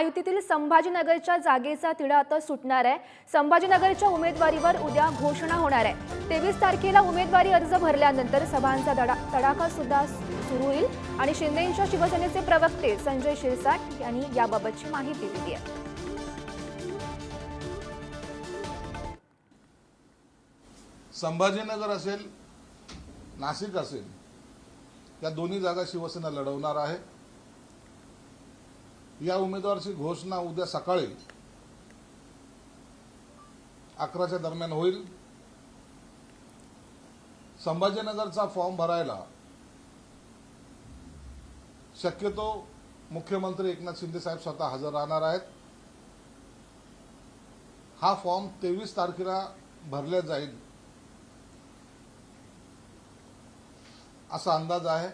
महायुतीतील संभाजीनगरच्या जागेचा तिढा आता सुटणार आहे. संभाजीनगरच्या उमेदवारीवर उद्या घोषणा होणार आहे. तेवीस तारखेला उमेदवारी अर्ज भरल्यानंतर सभांचा तडा तडाखा सुद्धा सुरू होईल आणि शिंदेच्या शिवसेनेचे प्रवक्ते संजय शिरसाट यांनी याबाबतची माहिती दिली आहे. संभाजीनगर असेल नाशिक असेल या दोन्ही जागा शिवसेना लढवणार आहे. या उमेदवाराची घोषणा उद्या सकाळी अकराच्या दरम्यान होईल. संभाजीनगरचा फॉर्म भरायला शक्यतो मुख्यमंत्री एकनाथ शिंदे साहेब स्वतः हजर राहणार आहेत. हा फॉर्म तेवीस तारखेला भरला जाईल असा अंदाज आहे.